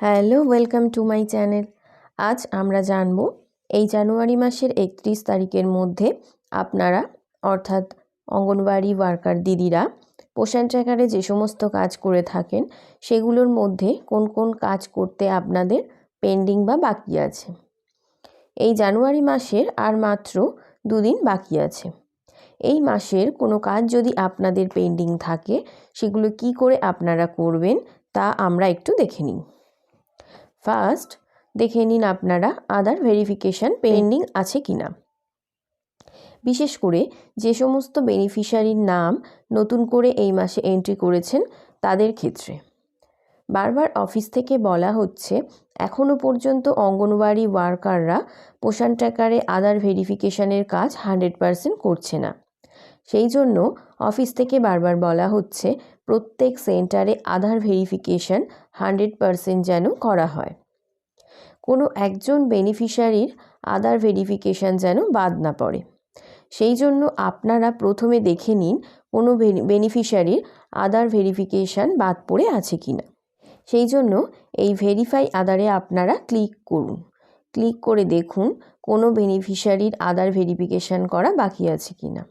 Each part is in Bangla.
Hello, welcome to my channel. আজ আমরা জানব, এই জানুয়ারি মাসের একত্রিশ তারিখের মধ্যে আপনারা, অর্থাৎ অঙ্গনওয়াড়ি ওয়ার্কার দিদিরা, পোষণ ট্র্যাকারে যে সমস্ত কাজ করে থাকেন, সেগুলোর মধ্যে কোন কোন কাজ করতে আপনাদের পেন্ডিং বা বাকি আছে? এই জানুয়ারি মাসের আর মাত্র দুদিন বাকি আছে। এই মাসের কোনো কাজ যদি আপনাদের পেন্ডিং থাকে, সেগুলো কি করে আপনারা করবেন, তা আমরা একটু দেখে নিই। ফার্স্ট দেখে নিন আপনারা আদার ভেরিফিকেশান পেন্ডিং আছে কি না বিশেষ করে যে সমস্ত বেনিফিশিয়ারির নাম নতুন করে এই মাসে এন্ট্রি করেছেন তাদের ক্ষেত্রে। বারবার অফিস থেকে বলা হচ্ছে এখনও পর্যন্ত অঙ্গনওয়াড়ি ওয়ার্কাররা পোষণ ট্র্যাকারে আধার ভেরিফিকেশানের কাজ হান্ড্রেড পারসেন্ট করছে না। সেই জন্য অফিস থেকে বারবার বলা হচ্ছে, প্রত্যেক সেন্টারে আধার ভেরিফিকেশান হান্ড্রেড পারসেন্ট যেন করা হয়। কোনো একজন বেনিফিশিয়ারির আধার ভেরিফিকেশান যেন বাদ না পড়ে। সেই জন্য আপনারা প্রথমে দেখে নিন কোনো বেনিফিশিয়ারির আধার ভেরিফিকেশান বাদ পড়ে আছে কি না সেই জন্য এই ভেরিফাই আধারে আপনারা ক্লিক করুন। ক্লিক করে দেখুন কোনো বেনিফিশিয়ারির আধার ভেরিফিকেশান করা বাকি আছে কি না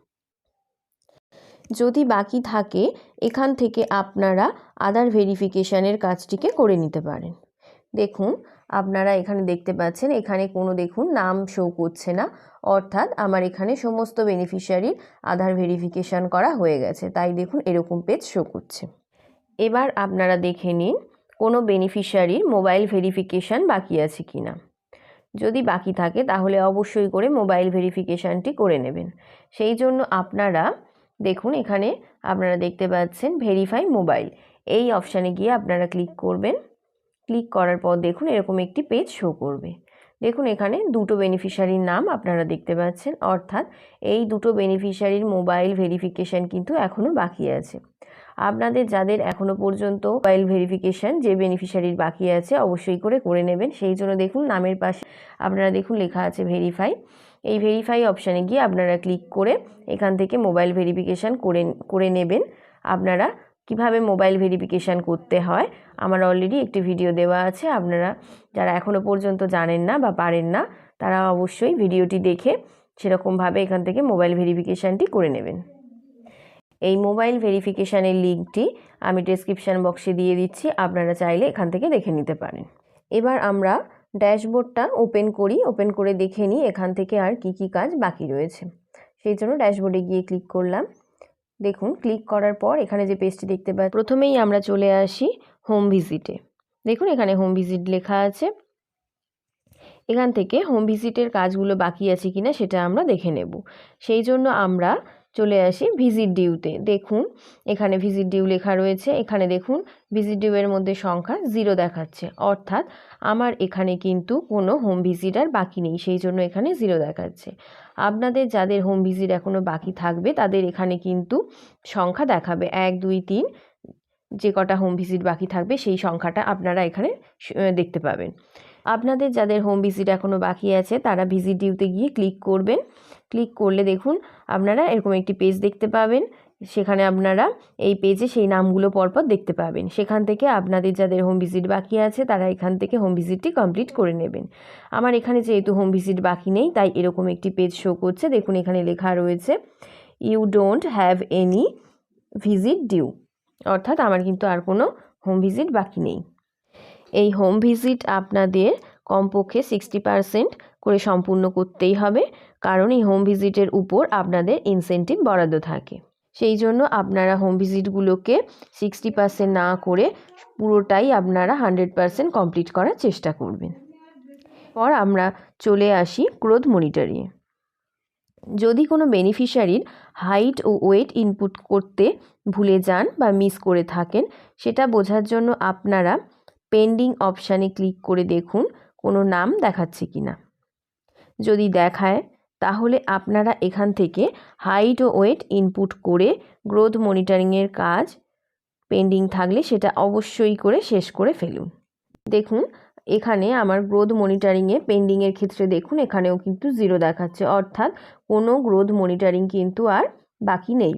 যদি বাকি থাকে, এখান থেকে আপনারা আধার ভেরিফিকেশানের কাজটিকে করে নিতে পারেন। দেখুন, আপনারা এখানে দেখতে পাচ্ছেন, এখানে কোনো দেখুন নাম শো করছে না, অর্থাৎ আমার এখানে সমস্ত বেনিফিশিয়ারির আধার ভেরিফিকেশান করা হয়ে গেছে, তাই দেখুন এরকম পেজ শো করছে। এবার আপনারা দেখে নিন, কোনো বেনিফিশিয়ারির মোবাইল ভেরিফিকেশান বাকি আছে কি না। যদি বাকি থাকে, তাহলে অবশ্যই করে মোবাইল ভেরিফিকেশানটি করে নেবেন। সেই জন্য আপনারা দেখুন এখানে আপনারা দেখতে পাচ্ছেন ভেরিফাই মোবাইল এই অপশানে গিয়ে আপনারা ক্লিক করবেন। ক্লিক করার পর দেখুন এরকম একটি পেজ শো করবে। দেখুন এখানে দুটো বেনিফিশিয়ারির নাম আপনারা দেখতে পাচ্ছেন। অর্থাৎ এই দুটো বেনিফিশিয়ারির মোবাইল ভেরিফিকেশান কিন্তু এখনও বাকি আছে। আপনাদের যাদের এখনও পর্যন্ত মোবাইল ভেরিফিকেশান যে বেনিফিশিয়ারির বাকি আছে, অবশ্যই করে করে নেবেন। সেই জন্য দেখুন নামের পাশে আপনারা দেখুন লেখা আছে ভেরিফাই এই ভেরিফাই অপশানে গিয়ে আপনারা ক্লিক করে এখান থেকে মোবাইল ভেরিফিকেশান করে করে নেবেন। আপনারা কীভাবে মোবাইল ভেরিফিকেশান করতে হয়, আমার অলরেডি একটি ভিডিও দেওয়া আছে, আপনারা যারা এখনও পর্যন্ত জানেন না বা পারেন না, তারা অবশ্যই ভিডিওটি দেখে সেরকমভাবে এখান থেকে মোবাইল ভেরিফিকেশানটি করে নেবেন। এই মোবাইল ভেরিফিকেশানের লিঙ্কটি আমি ডেসক্রিপশান বক্সে দিয়ে দিচ্ছি, আপনারা চাইলে এখান থেকে দেখে নিতে পারেন। এবার আমরা ড্যাশবোর্ডটা ওপেন করি, ওপেন করে দেখে নিই এখান থেকে আর কি কি কাজ বাকি রয়েছে। সেই জন্য ড্যাশবোর্ডে গিয়ে ক্লিক করলাম। দেখুন, ক্লিক করার পর এখানে যে পেজটি দেখতে পাই প্রথমেই আমরা চলে আসি হোম ভিজিটে। দেখুন, এখানে হোম ভিজিট লেখা আছে। এখান থেকে হোম ভিজিটের কাজগুলো বাকি আছে কিনা সেটা আমরা দেখে নেব। সেই জন্য আমরা চলে আসি ভিজিট ডিউতে দেখুন, এখানে ভিজিট ডিউ লেখা রয়েছে। এখানে দেখুন ভিজিট ডিউয়ের মধ্যে সংখ্যা জিরো দেখাচ্ছে। অর্থাৎ আমার এখানে কিন্তু কোনো হোম ভিজিট আর বাকি নেই, সেই জন্য এখানে জিরো দেখাচ্ছে। আপনাদের যাদের হোম ভিজিট এখনও বাকি থাকবে, তাদের এখানে কিন্তু সংখ্যা দেখাবে। এক, দুই, তিন, যে কটা হোম ভিজিট বাকি থাকবে, সেই সংখ্যাটা আপনারা এখানে দেখতে পাবেন। আপনাদের যাদের হোম ভিজিট এখনও বাকি আছে, তারা ভিজিট ডিউতে গিয়ে ক্লিক করবেন। ক্লিক করলে দেখুন আপনারা এরকম একটি পেজ দেখতে পাবেন। সেখানে আপনারা এই পেজে সেই নামগুলো পরপর দেখতে পাবেন। সেখান থেকে আপনাদের যাদের হোম ভিজিট বাকি আছে, তারা এখান থেকে হোম ভিজিটটি কমপ্লিট করে নেবেন। আমার এখানে যেহেতু হোম ভিজিট বাকি নেই, তাই এরকম একটি পেজ শো করছে। দেখুন এখানে লেখা রয়েছে you don't have any visit due অর্থাৎ আমার কিন্তু আর কোনো হোম ভিজিট বাকি নেই। এই হোম ভিজিট আপনাদের কমপক্ষে সিক্সটি পারসেন্ট করে সম্পূর্ণ করতেই হবে। কারণ এই হোম ভিজিটের উপর আপনাদের ইনসেন্টিভ বরাদ্দ থাকে। সেই জন্য আপনারা হোম ভিজিটগুলোকে সিক্সটি পার্সেন্ট না করে পুরোটাই আপনারা হান্ড্রেড পার্সেন্ট কমপ্লিট করার চেষ্টা করবেন। পর আমরা চলে আসি ক্রোধ মনিটরিংয়ে যদি কোনো বেনিফিশিয়ারির হাইট ও ওয়েট ইনপুট করতে ভুলে যান বা মিস করে থাকেন, সেটা বোঝার জন্য আপনারা পেন্ডিং অপশানে ক্লিক করে দেখুন কোনো নাম দেখাচ্ছে কি না। যদি দেখায়, তাহলে আপনারা এখান থেকে হাইট ও ওয়েট ইনপুট করে গ্রোথ মনিটরিংয়ের কাজ পেন্ডিং থাকলে সেটা অবশ্যই করে শেষ করে ফেলুন। দেখুন, এখানে আমার গ্রোথ মনিটারিংয়ে পেন্ডিংয়ের ক্ষেত্রে দেখুন, এখানেও কিন্তু জিরো দেখাচ্ছে, অর্থাৎ কোনো গ্রোথ মনিটারিং কিন্তু আর বাকি নেই।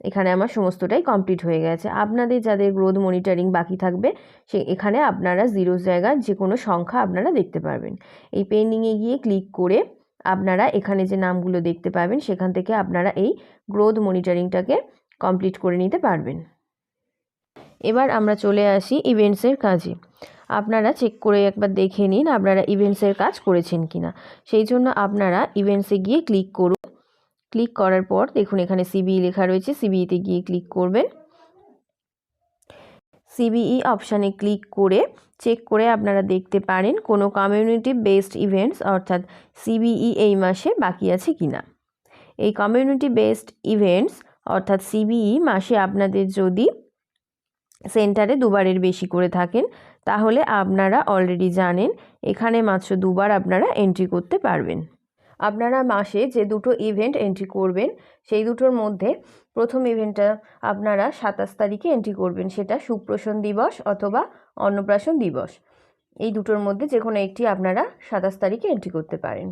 এখানে আমার সমস্তটাই কমপ্লিট হয়ে গেছে। আপনাদের যাদের গ্রোথ মনিটরিং বাকি থাকবে, সে এখানে আপনারা জিরো জায়গায় যে কোনো সংখ্যা আপনারা দেখতে পারবেন। এই পেন্ডিংয়ে গিয়ে ক্লিক করে আপনারা এখানে যে নামগুলো দেখতে পাবেন, সেখান থেকে আপনারা এই গ্রোথ মনিটরিংটাকে কমপ্লিট করে নিতে পারবেন। এবার আমরা চলে আসি ইভেন্টসের কাজে। আপনারা চেক করে একবার দেখে নিন আপনারা ইভেন্টসের কাজ করেছেন কিনা। সেই জন্য আপনারা ইভেন্টসে গিয়ে ক্লিক করুন। ক্লিক করার পর দেখুন এখানে সিবিই লেখা রয়েছে সিবিইতে গিয়ে ক্লিক করবেন। সিবিই অপশানে ক্লিক করে চেক করে আপনারা দেখতে পারেন কোনো কমিউনিটি বেসড ইভেন্টস অর্থাৎ সিবিই এই মাসে বাকি আছে কি না এই কমিউনিটি বেসড ইভেন্টস অর্থাৎ সিবিই মাসে আপনাদের যদি সেন্টারে দুবারের বেশি করে থাকেন, তাহলে আপনারা অলরেডি জানেন, এখানে মাত্র দুবার আপনারা এন্ট্রি করতে পারবেন। আপনারা মাসে যে দুটো ইভেন্ট এন্ট্রি করবেন, সেই দুটোর মধ্যে প্রথম ইভেন্টটা আপনারা সাতাশ তারিখে এন্ট্রি করবেন, সেটা সুপ্রসন দিবস অথবা অন্নপ্রাশন দিবস। এই দুটোর মধ্যে যে কোনো একটি আপনারা সাতাশ তারিখে এন্ট্রি করতে পারেন।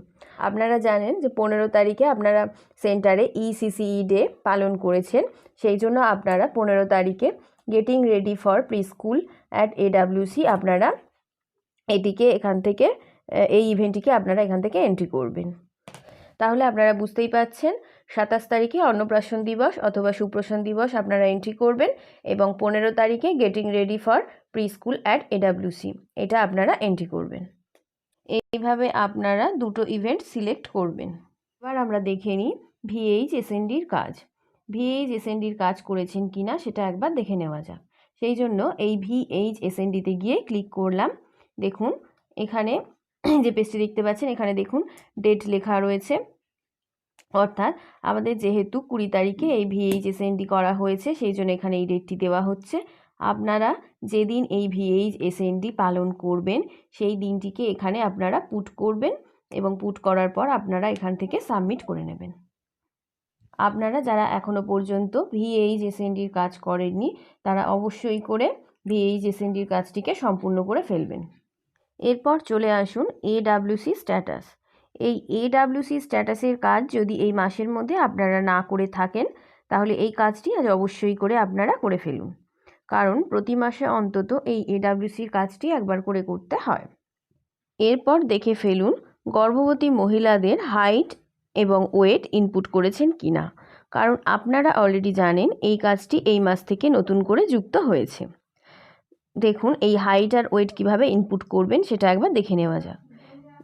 আপনারা জানেন যে পনেরো তারিখে আপনারা সেন্টারে ইসিসিই ডে পালন করেছেন, সেই জন্য আপনারা পনেরো তারিখে getting ready for pre school at AWC আপনারা এটিকে এখান থেকে এই ইভেন্টটিকে আপনারা এখান থেকে এন্ট্রি করবেন। তাহলে আপনারা বুঝতেই পাচ্ছেন, সাতাশ তারিখে অন্নপ্রাশন দিবস অথবা সুপ্রসন দিবস আপনারা এন্ট্রি করবেন এবং পনেরো তারিখে getting ready for pre school at AWC এটা আপনারা এন্ট্রি করবেন। এইভাবে আপনারা দুটো ইভেন্ট সিলেক্ট করবেন। এবার আমরা দেখে নিই ভিএইচ এসএনডির কাজ। ভিএইচ এসএনডির কাজ করেছেন কি না সেটা একবার দেখে নেওয়া যাক। সেই জন্য এই ভিএইচ এসএনডিতে গিয়ে ক্লিক করলাম। দেখুন, এখানে যে পেজটি দেখতে পাচ্ছেন, এখানে দেখুন ডেট লেখা রয়েছে। অর্থাৎ আমাদের যেহেতু কুড়ি তারিখে এই ভিএইচএসএনডি করা হয়েছে, সেই জন্য এখানে এই ডেটটি দেওয়া হচ্ছে। আপনারা যেদিন এই ভিএইচ এসএনডি পালন করবেন, সেই দিনটিকে এখানে আপনারা পুট করবেন এবং পুট করার পর আপনারা এখান থেকে সাবমিট করে নেবেন। আপনারা যারা এখনও পর্যন্ত ভিএইচ এসএনডির কাজ করেননি, তারা অবশ্যই করে ভিএইচ এসএনডির কাজটিকে সম্পূর্ণ করে ফেলবেন। এরপর চলে আসুন এডাব্লিউসি স্ট্যাটাস এই এডাব্লিউসি স্ট্যাটাসের কাজ যদি এই মাসের মধ্যে আপনারা না করে থাকেন, তাহলে এই কাজটি আজ অবশ্যই করে আপনারা করে ফেলুন। কারণ প্রতি মাসে অন্তত এই এডাব্লিউসির কাজটি একবার করে করতে হয়। এরপর দেখে ফেলুন গর্ভবতী মহিলাদের হাইট এবং ওয়েট ইনপুট করেছেন কি না কারণ আপনারা অলরেডি জানেন এই কাজটি এই মাস থেকে নতুন করে যুক্ত হয়েছে। দেখুন এই হাইট আর ওয়েট কীভাবে ইনপুট করবেন সেটা একবার দেখে নেওয়া যাক।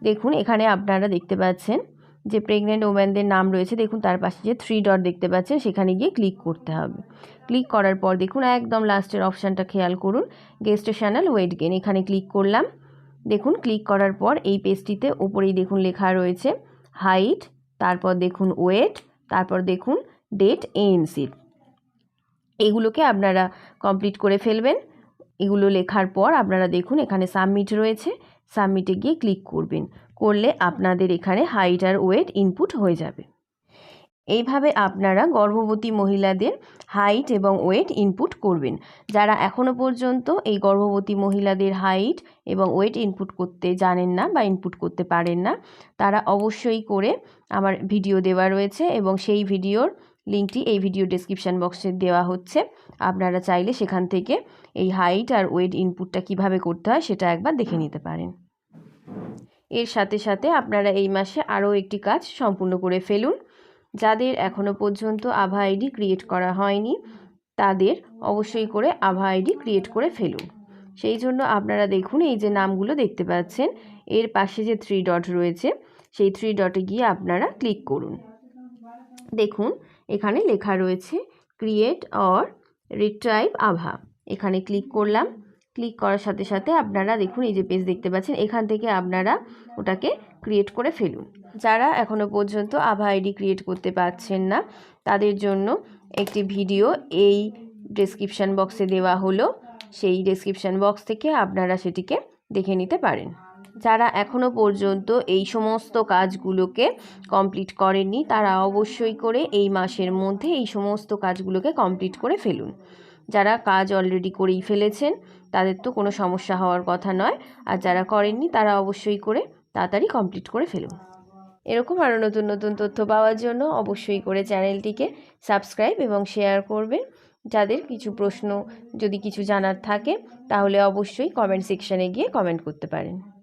দেখুন এখানে আপনারা দেখতে পাচ্ছেন যে প্রেগনেন্ট ওম্যানদের নাম রয়েছে। দেখুন তার পাশে যে থ্রি ডট দেখতে পাচ্ছেন, সেখানে গিয়ে ক্লিক করতে হবে। ক্লিক করার পর দেখুন একদম লাস্টের অপশানটা খেয়াল করুন গেস্টেশনাল ওয়েট গেন এখানে ক্লিক করলাম। দেখুন ক্লিক করার পর এই পেজটিতে ওপরেই দেখুন লেখা রয়েছে হাইট তারপর দেখুন ওয়েট তারপর দেখুন ডেট এএনসির এগুলোকে আপনারা কমপ্লিট করে ফেলবেন। এগুলো লেখার পর আপনারা দেখুন এখানে সাবমিট রয়েছে। সাবমিটে গিয়ে ক্লিক করবেন। করলে আপনাদের এখানে হাইট আর ওয়েট ইনপুট হয়ে যাবে। এইভাবে আপনারা গর্ভবতী মহিলাদের হাইট এবং ওয়েট ইনপুট করবেন। যারা এখনও পর্যন্ত এই গর্ভবতী মহিলাদের হাইট এবং ওয়েট ইনপুট করতে জানেন না বা ইনপুট করতে পারেন না, তারা অবশ্যই করে আমার ভিডিও দেওয়া রয়েছে এবং সেই ভিডিওর লিঙ্কটি এই ভিডিও ডেসক্রিপশান বক্সে দেওয়া হচ্ছে। আপনারা চাইলে সেখান থেকে এই হাইট আর ওয়েট ইনপুটটা কীভাবে করতে হয় সেটা একবার দেখে নিতে পারেন। এর সাথে সাথে আপনারা এই মাসে আরও একটি কাজ সম্পূর্ণ করে ফেলুন। যাদের এখনও পর্যন্ত আভা আইডি ক্রিয়েট করা হয়নি, তাদের অবশ্যই করে আভা আইডি ক্রিয়েট করে ফেলুন। সেই জন্য আপনারা দেখুন এই যে নামগুলো দেখতে পাচ্ছেন, এর পাশে যে থ্রি ডট রয়েছে, সেই থ্রি ডটে গিয়ে আপনারা ক্লিক করুন। দেখুন এখানে লেখা রয়েছে ক্রিয়েট অর রিট্রাইভ আভা। এখানে ক্লিক করলাম। ক্লিক করার সাথে সাথে আপনারা দেখুন, এই যে পেজ দেখতে পাচ্ছেন, এখান থেকে আপনারা ওটাকে ক্রিয়েট করে ফেলুন। যারা এখনও পর্যন্ত আভা আইডি ক্রিয়েট করতে পারছেন না, তাদের জন্য একটি ভিডিও এই ডেসক্রিপশান বক্সে দেওয়া হলো। সেই ডেসক্রিপশান বক্স থেকে আপনারা সেটিকে দেখে নিতে পারেন। যারা এখনও পর্যন্ত এই সমস্ত কাজগুলোকে কমপ্লিট করেননি, তারা অবশ্যই করে এই মাসের মধ্যে এই সমস্ত কাজগুলোকে কমপ্লিট করে ফেলুন। যারা কাজ অলরেডি করেই ফেলেছেন, তাদের তো কোনো সমস্যা হওয়ার কথা নয়। আর যারা করেননি, তারা অবশ্যই করে তাড়াতাড়ি কমপ্লিট করে ফেলুন। এরকম আরও নতুন নতুন তথ্য পাওয়ার জন্য অবশ্যই করে চ্যানেলটিকে সাবস্ক্রাইব এবং শেয়ার করবে যাদের কিছু প্রশ্ন, যদি কিছু জানার থাকে, তাহলে অবশ্যই কমেন্ট সেকশানে গিয়ে কমেন্ট করতে পারেন।